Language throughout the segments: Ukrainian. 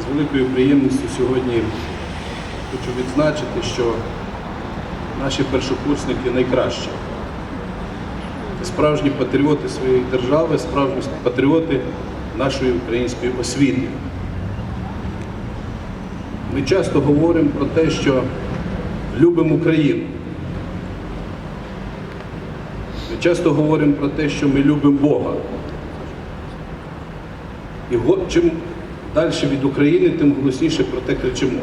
З великою приємністю сьогодні хочу відзначити, що наші першокурсники найкращі. Це справжні патріоти своєї держави, справжні патріоти нашої української освіти. Ми часто говоримо про те, що любимо Україну. Ми часто говоримо про те, що ми любимо Бога. І чим далі від України, тим голосніше про те кричимо.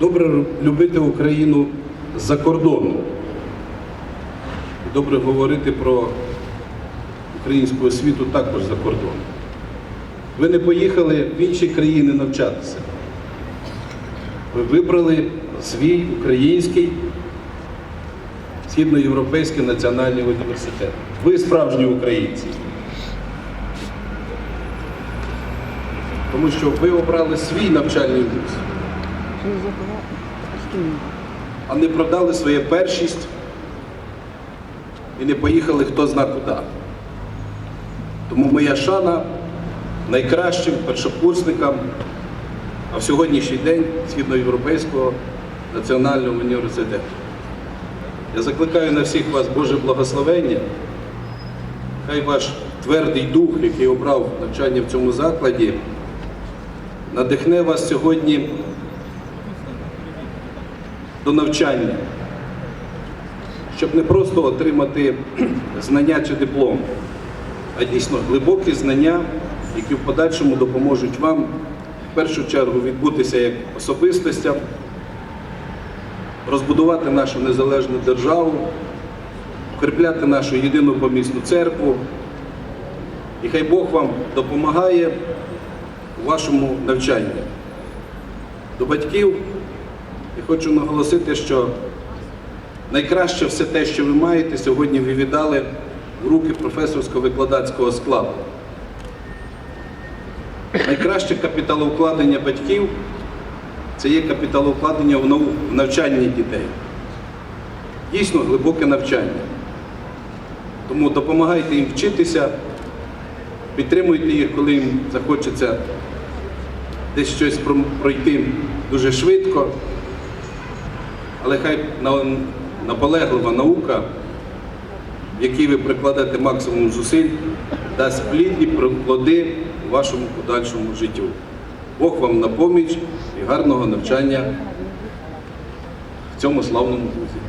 Добре любити Україну за кордоном. Добре говорити про українську освіту також за кордоном. Ви не поїхали в інші країни навчатися. Ви вибрали свій український східноєвропейський національний університет. Ви справжні українці. Тому що ви обрали свій навчальний вуз, а не продали своє першість і не поїхали хто зна куди. Тому моя шана найкращим першокурсникам, а в сьогоднішній день Східноєвропейського національного університету. Я закликаю на всіх вас Боже благословення. Хай ваш твердий дух, який обрав навчання в цьому закладі, надихне вас сьогодні до навчання, щоб не просто отримати знання чи диплом, а дійсно глибокі знання, які в подальшому допоможуть вам в першу чергу відбутися як особистостям, розбудувати нашу незалежну державу, укріпляти нашу єдину помісну церкву. І хай Бог вам допомагає вашому навчанні. До батьків я хочу наголосити, що найкраще все те, що ви маєте, сьогодні ви віддали в руки професорсько-викладацького складу. Найкраще капіталовкладення батьків це є капіталовкладення в в навчання дітей. Дійсно глибоке навчання. Тому допомагайте їм вчитися, підтримуйте їх, коли їм захочеться десь щось пройти дуже швидко. Але хай наполеглива наука, в якій ви прикладете максимум зусиль, дасть плідні плоди у вашому подальшому життю. Бог вам на поміч і гарного навчання в цьому славному вузі.